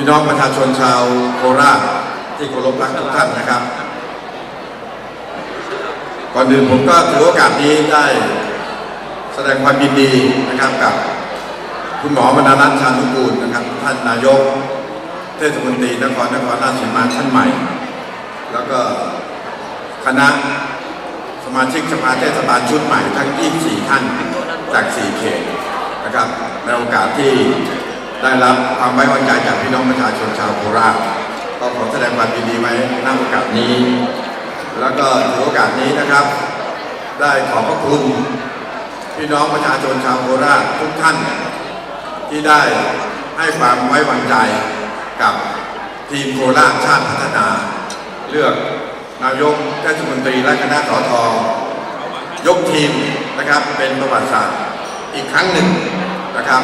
พี่น้องประชาชนชาวโคราชที่เคารพรักทุกท่านนะครับ ก่อนอื่นผมก็ถือโอกาสนี้ได้แสดงความยินดีนะครับกับคุณหมอมนารัตน์ชานุกูลนะครับ ท่านนายก เทศมนตรีนครนครราชสีมาท่านใหม่ แล้วก็คณะสมาชิกสภาเทศบาลชุดใหม่ทั้ง 24 ท่านจาก 4 เขตนะครับในโอกาสที่ ได้รับความไว้วางใจจากพี่น้องประชาชนชาวโคราชก็ขอแสดงความยินดีไว้ณโอกาสนี้ แล้วก็ถือโอกาสนี้นะครับ ได้ขอบพระคุณพี่น้องประชาชนชาวโคราชทุกท่าน ที่ได้ให้ความไว้วางใจกับทีมโคราชชาติพัฒนา เลือกนายกเทศมนตรีและคณะสทยกทีมนะครับเป็นประวัติศาสตร์อีกครั้งหนึ่งนะครับ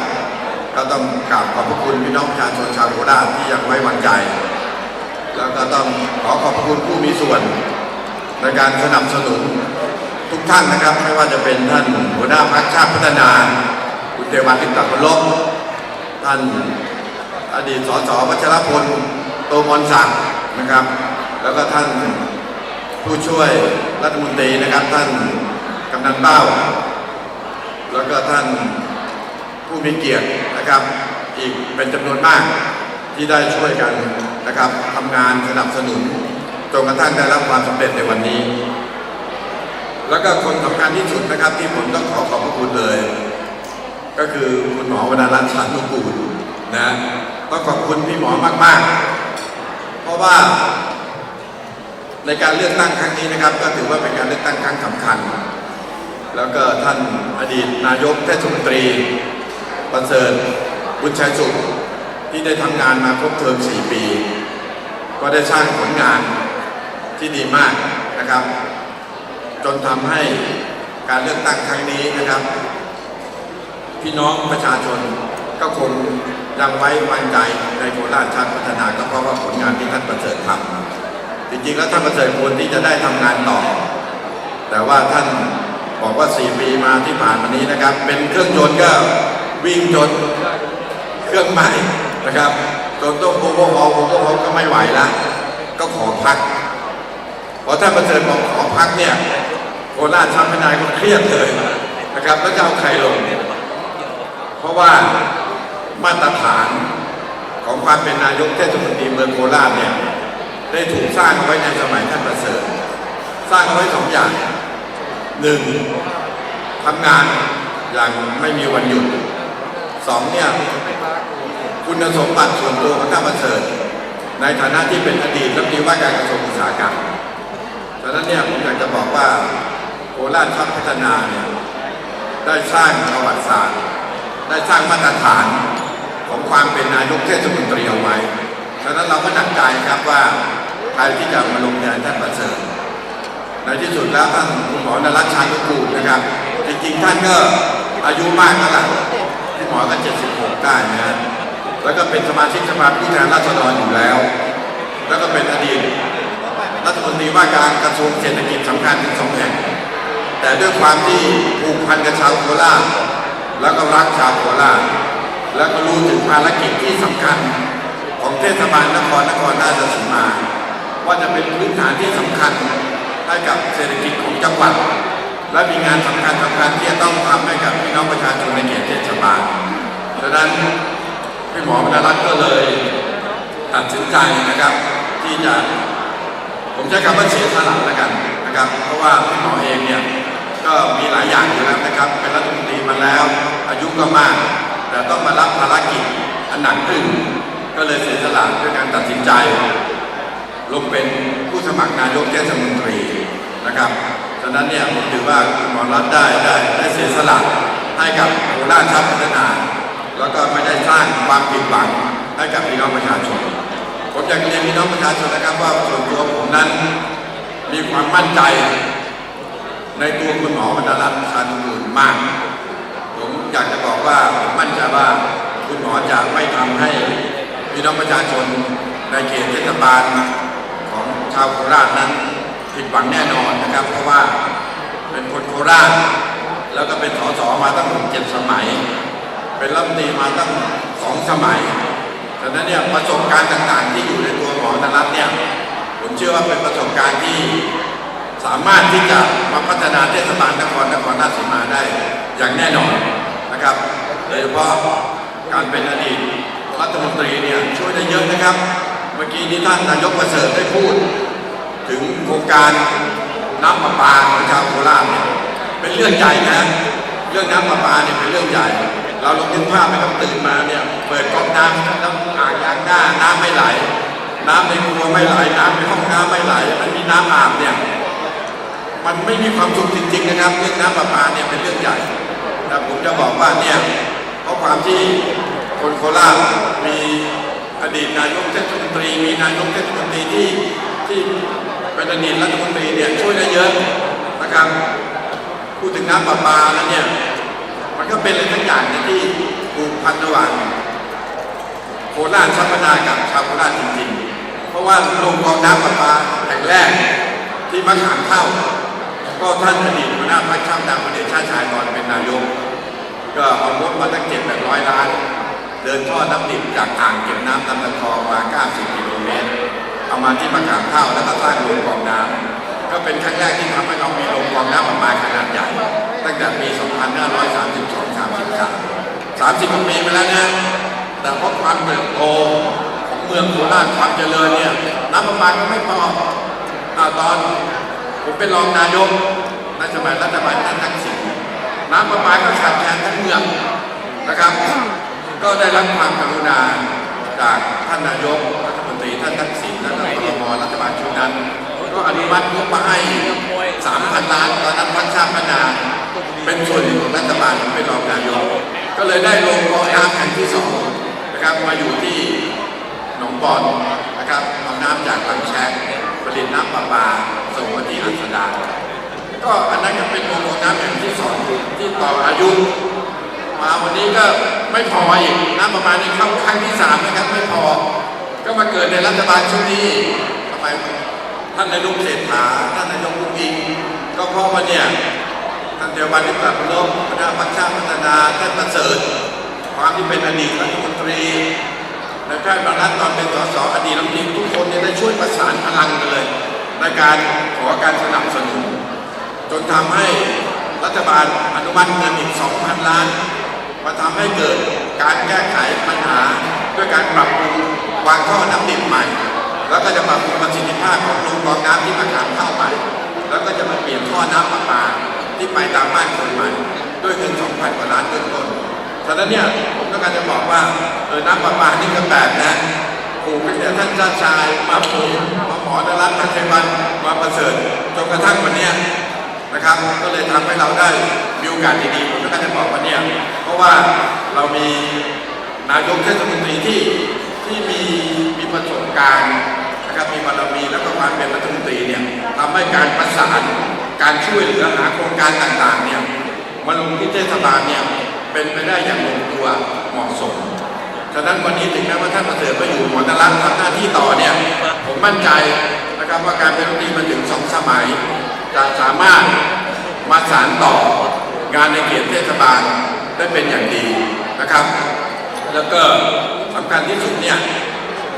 ก็ต้องกราบขอบพระคุณพี่น้องประชาชนชาวโคราชที่ยังไว้วางใจ แล้วก็ต้องขอขอบพระคุณผู้มีส่วนในการสนับสนุนทุกท่านนะครับ ไม่ว่าจะเป็นท่านหัวหน้าพรรคชาติพัฒนา คุณเทวันติตักพลบท่านอดีตสสวัชรพลโตมอนศักดิ์นะครับ แล้วก็ท่านผู้ช่วยรัฐมนตรีนะครับ ท่านกำนันเป้า แล้วก็ท่าน ผู้มีเกียรตินะครับ อีกเป็นจำนวนมากที่ได้ช่วยกันนะครับทำงานสนับสนุนจนกระทั่งได้รับความสำเร็จในวันนี้ แล้วก็คนสำคัญที่สุดนะครับ ที่ผมต้องขอขอบพระคุณเลย ก็คือคุณหมอวรรณรัตน์ชานุกูลนะต้องขอบคุณพี่หมอมาก ๆ เพราะว่าในการเลือกตั้งครั้งนี้นะครับ ก็ถือว่าเป็นการเลือกตั้งครั้งสำคัญ แล้วก็ท่านอดีตนายกเทศมนตรี ประเสริฐบุญชัยสุขที่ได้ทำงานมาครบเทอม4 ปี ก็ได้สร้างผลงานที่ดีมากนะครับ จนทำให้การเลือกตั้งครั้งนี้นะครับ พี่น้องประชาชนก็คงยังไว้วางใจในโคราชชาติพัฒนาก็เพราะว่าผลงานที่ท่านประเสริฐทำจริงๆแล้วท่านประเสริฐควรที่จะได้ทำงานต่อ แต่ว่าท่านบอกว่า 4 ปีมาที่ผ่านมานี้นะครับ เป็นเครื่องยนต์ก็ วิ่งจนเครื่องใหม่นะครับจนต้องโอเวอร์ฮอลโอเวอร์ฮอลก็ไม่ไหวแล้วก็ขอพักพอท่านประเสริฐบอกขอพักเนี่ยโคราชชาติพัฒนาก็เครียดเลยนะครับ แล้วจะเอาใครลง เพราะว่ามาตรฐานของความเป็นนายกเทศมนตรีเมืองโคราชเนี่ยได้ถูกสร้างเอาไว้ในสมัยท่านประเสริฐสร้างเอาไว้สองอย่างหนึ่งทำงานอย่างไม่มีวันหยุด สองเนี่ยคุณสมบัติส่วนตัวของท่านประเสริฐในฐานะที่เป็นอดีตรัฐมนตรีว่าการกระทรวงอุตสาหกรรมฉะนั้นเนี่ยผมอยากจะบอกว่าโคราชชาติพัฒนาเนี่ยได้สร้างประวัติศาสตร์ ได้สร้างมาตรฐานของความเป็นนายกเทศมนตรีเอาไว้ ฉะนั้นเราก็หนักใจครับว่าใครที่จะมาลงแทนท่านประเสริฐในที่สุดแล้วท่านคุณหมอนรัชชานุกูลนะครับ จริงๆท่านก็อายุมากแล้วล่ะ พี่หมอก็76 ได้นะฮะแล้วก็เป็นสมาชิกสภาผู้แทนราษฎรอยู่แล้ว แล้วก็เป็นอดีตรัฐมนตรีว่าการกระทรวงเศรษฐกิจสำคัญถึงสองแห่ง แต่ด้วยความที่ผูกพันกับชาวโคราชแล้วก็รักชาวโคราชแล้วก็รู้ถึงภารกิจที่สำคัญของเทศบาลนครนครราชสีมา ว่าจะเป็นพื้นฐานที่สำคัญให้กับเศรษฐกิจของจังหวัด และมีงานสำคัญสำคัญที่จะต้องทำให้กับพี่น้องประชาชนในเขตเทศบาลดังนั้นพี่หมอพนรัตน์ก็เลยตัดสินใจนะครับ ที่จะผมใช้คำว่าเสียสละแล้วกันนะครับ เพราะว่าพี่หมอเองเนี่ยก็มีหลายอย่างอยู่แล้วนะครับ เป็นรัฐมนตรีมาแล้ว อายุก็มาก แต่ต้องมารับภารกิจอันหนักขึ้น ก็เลยเสียสละด้วยการตัดสินใจ ลงเป็นผู้สมัครนายกเทศมนตรีนะครับ ฉะนั้นเนี่ยผมถือว่าคุณหมอรัฐได้ได้ได้เสียสละให้กับโคราชชาติพัฒนา แล้วก็ไม่ได้สร้างความผิดหวังให้กับพี่น้องประชาชน ผมอยากเรียนพี่น้องประชาชนนะครับว่าส่วนตัวผมนั้นมีความมั่นใจ ในตัวคุณหมอวรรณรัตน์ชาญมูลมาก ผมอยากจะบอกว่าผมมั่นใจว่าคุณหมอจะไม่ทำให้พี่น้องประชาชนในเขตเทศบาลของชาวโคราชนั้น ผิดหวังแน่นอนนะครับ เพราะว่าเป็นคนโคราชแล้วก็เป็นสสมาตั้งเจ็ดสมัย เป็นรัฐมนตรีมาตั้งสองสมัยฉดังนั้นเนี่ยประสบการณ์ต่างๆ ที่อยู่ในตัวหมอนรัตน์เนี่ยผมเชื่อว่าเป็นประสบการณ์ที่สามารถที่จะมาพัฒนาเทศบาลนครนครราชสีมาได้อย่างแน่นอนนะครับโดยเฉพาะการเป็นอดีตรัฐมนตรีเนี่ยช่วยได้เยอะนะครับ เมื่อกี้นี้ท่านนายกประเสริฐได้พูด ถึงโครงการน้ำประปาของชาวโคราชเนี่ยเป็นเรื่องใหญ่นะเรื่องน้ำประปาเนี่ยเป็นเรื่องใหญ่ เราลองนึกภาพไปครับตื่นมาเนี่ยเปิดก๊อกน้ำน้ำอ่างล้างหน้าน้ำไม่ไหล น้ำในครัวไม่ไหลน้ำในห้องน้ำไม่ไหลมันมีน้ำอาบเนี่ยมันไม่มีความสุขจริงๆนะครับ เรื่องน้ำประปาเนี่ยเป็นเรื่องใหญ่แต่ผมจะบอกว่าเนี่ยเพราะความที่คนโคราชมีอดีตนายกเทศมนตรี มีนายกเทศมนตรีที่ที่ เป็นอดีตรัฐมนตรีเนี่ยช่วยได้เยอะนะครับพูดถึงน้ำประปาแล้วเนี่ยมันก็เป็นอะไรทั้งอย่างที่ผูกพันระหว่างโคราชชัพนากับชาวโคราชจริงๆ เพราะว่าโรงกรองน้ำประปาแห่งแรกที่มะขามเท่าก็ท่านอดีตหัวหน้าพรรคชาติดำประเดชชาติชายตอนเป็นนายก ก็เอางบมาตั้งเจ็ดแปดร้อยล้าน เดินท่อน้ำดิบจากอ่างเก็บน้ำลำตะคองมา 90 กิโลเมตร เอามาที่มะขามเท่าแล้วก็สร้างโรงกรองน้ำก็เป็นครั้งแรกที่ทำให้เรามีโรงกรองน้ำประมาณขนาดใหญ่ ตั้งแต่ปี 2532 33 30ปีมาแล้วนะแต่เพราะความเติบโตของเมืองโคราชความเจริญเนี่ยน้ำประปาก็ไม่พออาตอนผมเป็นรองนายกในสมัยรัฐบาลท่านทักษิณน้ำประปาก็ขาดแคลนทั้งเมืองนะครับ ก็ได้รับความกรุณาจากท่านนายกรัฐ ท่านทักษิณและก็ครมรัฐบาลชุดนั้นก็อนุมัติงบมาให้3,000ล้านตอนนั้นพรรคชาติพัฒนาเป็นส่วนหนึ่งของรัฐบาลเป็นรองนายกก็เลยได้ลงกองน้ำแห่งที่สองนะครับมาอยู่ที่หนองบอนนะครับเอาน้ำจากลำแชกผลิตน้ำประปาส่งมาที่อัสดาก็อันนั้นก็เป็นโรงกรงน้ำแห่งที่สองที่ต่ออายุมาวันนี้ก็ไม่พออีกน้ำประมานี้เข้าครั้งที่สามนะครับไม่พอ ก็มาเกิดในรัฐบาลชุดนี้ทำไมท่านนายกเศรษฐาท่านนายกลุงอิงก็เพราะว่าเนี่ยท่านเดียวบันที่ปรับโลกคณะพัฒชาติพัฒนาท่านประเสริฐความที่เป็นอดีตรัฐมนตรีในแพทย์บางรัฐตอนเป็นสสอดีตรัฐมนตรีทุกคนเนี่ยได้ช่วยประสานพลังกันเลย ในการขอการสนับสนุนจนทำให้รัฐบาลอนุมัติเงินอีก 2,000 ล้าน มาทำให้เกิดการแก้ไขปัญหาด้วยการปรับปรุง วางท่อน้ำดิบใหม่ แล้วก็จะปรับปรุงประสิทธิภาพของรงกรองน้ำที่มาขามเข้าไป แล้วก็จะมาเปลี่ยนท่อน้ำประปาที่ไปตามบ้านคนใหม่ด้วยเงิน2,000กว่าล้านเบื้องต้นฉะนั้นเนี่ยผมต้องการจะบอกว่าเออน้ำประปานี่ก็แปลกนะปลูกตั้งแต่ท่านชาติชายมาปลูกมาหมอนรัตน์พัชวันมาประเสริฐจนกระทั่งวันนี้นะครับก็เลยทำให้เราได้มีโอกาสดีๆผมก็จะบอกว่าเนี่ยเพราะว่าเรามีนายกเทศมนตรีที่ ที่มีมีประสบการณ์นะครับมีบารมีแล้วก็ความเป็นรัฐมนตรีเนี่ยทำให้การประสานการช่วยเหลือหาโครงการต่างๆเนี่ยมาลงที่เทศบาลเนี่ยเป็นไปได้อย่างลงตัวเหมาะสมฉะนั้นวันนี้ถึงแม้ว่าท่านประเสริฐมาอยู่หมอนรักทำหน้าที่ต่อเนี่ยผมมั่นใจนะครับว่าการเป็นรัฐมนตรีมาถึงสองสมัย จะสามารถมาสานต่องานในเขตเทศบาลได้เป็นอย่างดีนะครับ แล้วก็ สำคัญที่สุดเนี่ย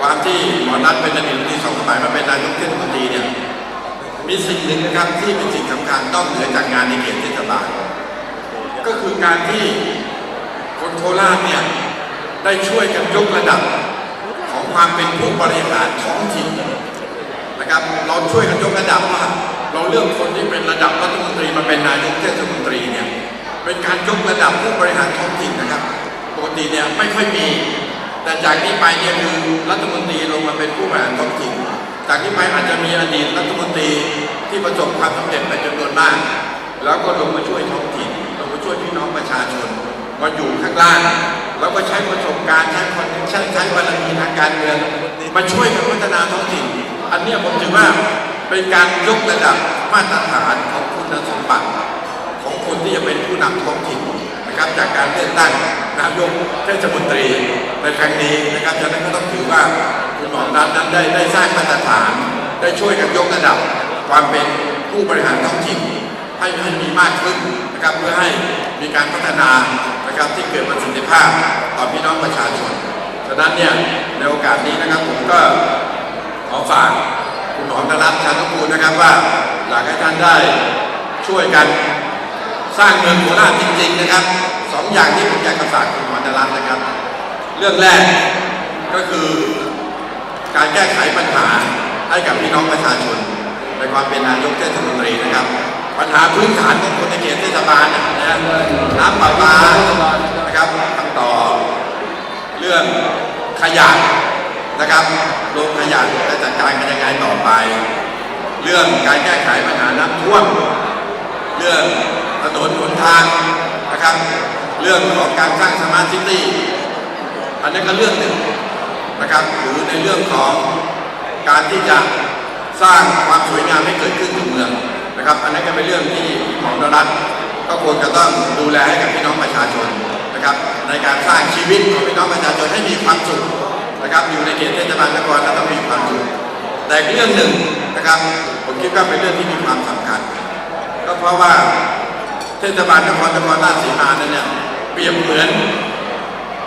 ความที่หมอนัทเป็นอดีตรัฐมนตรีสองสมัยมาเป็นนายกเทศมนตรีเนี่ยมีสิ่งหนึ่งนะครับที่เป็นสิ่งสำคัญต้องเหนือจากงานในเขตเทศบาลก็คือการที่คนโคราชเนี่ยได้ช่วยกันยกระดับของความเป็นผู้บริหารท้องถิ่นนะครับ เราช่วยกันยกระดับว่าเราเลือกคนที่เป็นระดับรัฐมนตรีมาเป็นนายกเทศมนตรีเนี่ยเป็นการยกระดับผู้บริหารท้องถิ่นนะครับ ปกติเนี่ยไม่ค่อยมี แต่จากนี้ไปเนี่ยคือรัฐมนตรีลงมาเป็นผู้บริหารท้องถิ่นจากนี้ไปอาจจะมีอดีตรัฐมนตรีที่ประสบความสำเร็จเป็นจำนวนมาก แล้วก็ลงมาช่วยท้องถิ่นลงมาช่วยพี่น้องประชาชนมาอยู่ข้างล่างแล้วก็ใช้ประสบการณ์ใช้คอนเนคชั่นใช้บารมีทางการเมืองมาช่วยกันพัฒนาท้องถิ่น อันนี้ผมถือว่าเป็นการยกระดับมาตรฐานของคุณสมบัติ ของคนที่จะเป็นผู้นำท้อง นะครับจากการเลือกตั้งนายกเทศมนตรีในครั้งนี้นะครับฉะนั้นก็ต้องถือว่าคุณหมอนัทนั้นได้ได้สร้างมาตรฐาน ได้ช่วยกันยกระดับ ความเป็นผู้บริหารท้องถิ่นให้ให้มีมากขึ้นนะครับเพื่อให้มีการพัฒนานะครับที่เกิดประสิทธิภาพต่อพี่น้องประชาชนฉะนั้นเนี่ยในโอกาสนี้นะครับผมก็ขอฝากคุณหมอรัตน์ชานุกูลนะครับว่าอยากให้ท่านได้ช่วยกัน สร้างเมืองโคราชจริงๆนะครับสองอย่างที่ผมอยากจะฝากคุณหมอนรัตน์นะครับ เรื่องแรกก็คือการแก้ไขปัญหาให้กับพี่น้องประชาชนในความเป็นนายกเทศมนตรีนะครับ ปัญหาพื้นฐานของคนในเขตเทศบาลนะนะน้ำประปานะครับคำต่อเรื่องขยะนะครับโรงขยะจะจัดการกันยังไงต่อไป เรื่องการแก้ไขปัญหาน้ำท่วม เรื่อง ถนนหนทางนะครับ เรื่องของการสร้างสมาร์ทซิตี้อันนี้ก็เรื่องหนึ่งนะครับหรือในเรื่องของการที่จะสร้างความสวยงามให้เกิดขึ้นในเมืองนะครับ อันนั้ก็เป็นเรื่องที่หมอมรัฐก็ควรจะต้องดูแลให้กับพี่น้องประชาชนนะครับ ในการสร้างชีวิตของพี่น้องประชาชนให้มีความสุขนะครับ อยู่ในเขตเทศบาลนครแล้วต้องมีความสุขแต่เรื่องหนึ่งนะครับผมคิดว่าเป็นเรื่องที่มีความสำคัญ ก็เพราะว่า เทศบาลนครนครราชสีมานั้นเนี่ยเปรียบเหมือน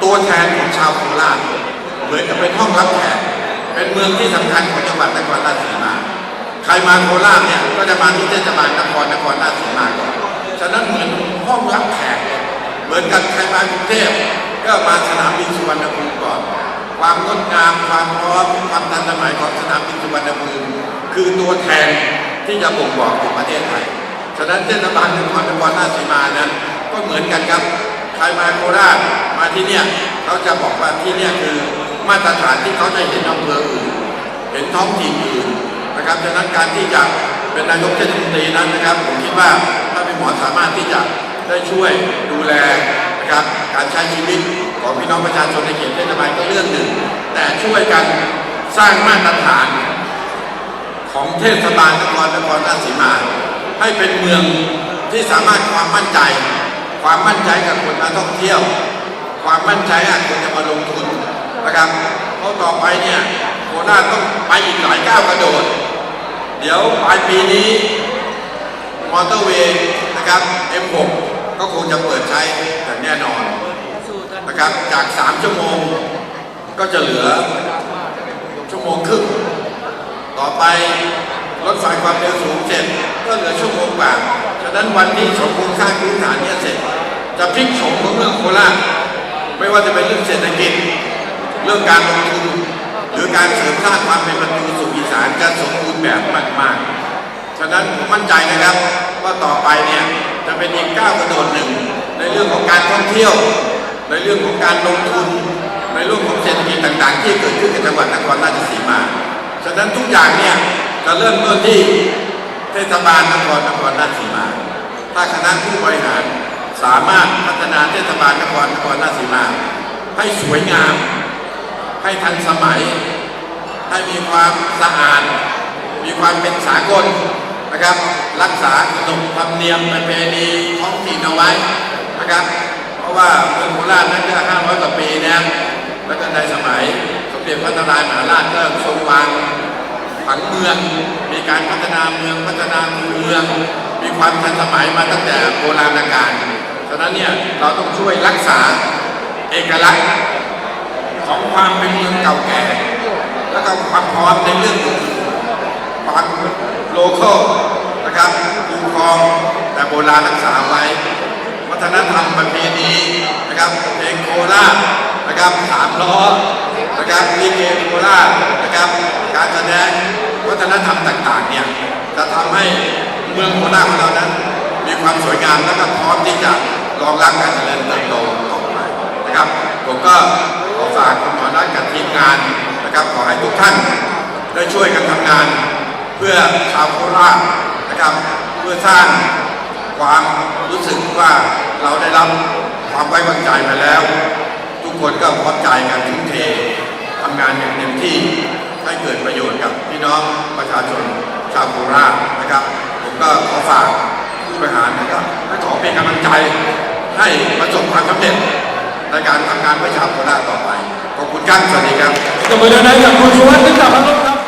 ตัวแทนของชาวโคราชเหมือนกับเป็นห้องรับแขกเป็นเมืองที่สำคัญของจังหวัดนครราชสีมา ใครมาโคราชเนี่ยก็จะมาที่เทศบาลนครนครราชสีมาก่อนฉะนั้นเหมือนห้องรับแขกเลยเหมือนกันใครมากรุงเทพก็มาสนามบินสุวรรณภูมิก่อนความงดงามความพร้อมความทันสมัยของสนามบินสุวรรณภูมิคือตัวแทนที่จะบ่งบอกถึงประเทศไทย ฉะนั้นเทศบาลนครนครราชสีมานั้นก็เหมือนกันครับ ใครมาโคราชมาที่เนี่ยเขาจะบอกว่าที่เนี่ยคือมาตรฐานที่เขาจะเห็นอำเภออื่น เห็นท้องถิ่นอื่นนะครับ ฉะนั้นการที่จะเป็นนายกเทศมนตรีนั้นนะครับ ผมคิดว่าถ้าเป็นหมอสามารถที่จะได้ช่วยดูแลนะครับการใช้ชีวิตของพี่น้องประชาชนในเขตเทศบาลก็เรื่องหนึ่ง แต่ช่วยกันสร้างมาตรฐานของเทศบาลนครนครราชสีมา ให้เป็นเมืองที่สามารถความมั่นใจ ความมั่นใจกับคนมาท่องเที่ยว ความมั่นใจกับคนจะมาลงทุนนะครับเพราะต่อไปเนี่ยโคราชต้องไปอีกหลายก้าวกระโดด เดี๋ยวปลายปีนี้มอเตอร์เวย์นะครับ M6 ก็คงจะเปิดใช้อย่างแน่นอนนะครับจาก 3 ชั่วโมงก็จะเหลือชั่วโมงครึ่งต่อไป รถไฟความเร็วสูงเสร็จก็เหลือชั่วโมงกว่า ฉะนั้นวันที่สมโครงสร้างพื้นฐานเนี่ยเสร็จ จะพลิกโฉมของเมืองโคราชไม่ว่าจะเป็นเรื่องเศรษฐกิจ เรื่องการลงทุนหรือการเสริมสร้างความเป็นประตูสู่อีสานจะสมบูรณ์แบบมากๆ ฉะนั้นผมมั่นใจนะครับว่าต่อไปเนี่ยจะเป็นอีกก้าวกระโดดหนึ่งในเรื่องของการท่องเที่ยว ในเรื่องของการลงทุน ในเรื่องของเศรษฐกิจต่างๆ ที่เกิดขึ้นในจังหวัดนครราชสีมา ฉะนั้นทุกอย่างเนี่ย จะเริ่มต้นที่เทศบาลนครนครราชสีมา ถ้าคณะผู้บริหารสามารถพัฒนาเทศบาลนครนครราชสีมา ให้สวยงาม ให้ทันสมัย ให้มีความสะอาด มีความเป็นสากลนะครับ รักษาขนบธรรมเนียมประเพณีท้องถิ่นเอาไว้นะครับ เพราะว่าเมืองโคราชนั้นก็500กว่าปีนะแล้วก็ในสมัยสมเด็จพระนารายณ์มหาราชก็ทรงวาง ผังเมือง มีการพัฒนาเมืองพัฒนาเมือง มีความทันสมัยมาตั้งแต่โบราณกาลฉะนั้นเนี่ยเราต้องช่วยรักษาเอกลักษณ์ของความเป็นเมืองเก่าแก่ แล้วก็ความพร้อมในเรื่องความโลเคอลนะครับคูครองแต่โบราณรักษาไว้ วัฒนธรรมประเพณีนะครับเพลงโคราชนะครับสามล้อ นะครับลิเกโคราชนะครับการแสดงวัฒนธรรมต่างๆเนี่ยจะทำให้เมืองโคราชของเรานั้น มีความสวยงามและก็พร้อมที่จะรองรับการเจริญเติบโตต่อไปนะครับ ผมก็ขอฝากคุณหมอนัทกับทีมงานนะครับขอให้ทุกท่านได้ช่วยกันทำงาน เพื่อชาวโคราชนะครับ เพื่อสร้างความรู้สึกว่าเราได้รับความไว้วางใจมาแล้ว ทุกคนก็พร้อมใจกันทุ่มเท งานอย่างเต็มที่ให้เกิดประโยชน์กับพี่น้องประชาชนชาวโคราชนะครับ ผมก็ขอฝากผู้บริหารนะครับและขอเป็นกำลังใจให้ประสบความสำเร็จในการทำงานเพื่อชาวโคราชต่อไปขอบคุณครับสวัสดีครับตบมือดังๆกับคุณชูวัฒน์นึกกลับครับ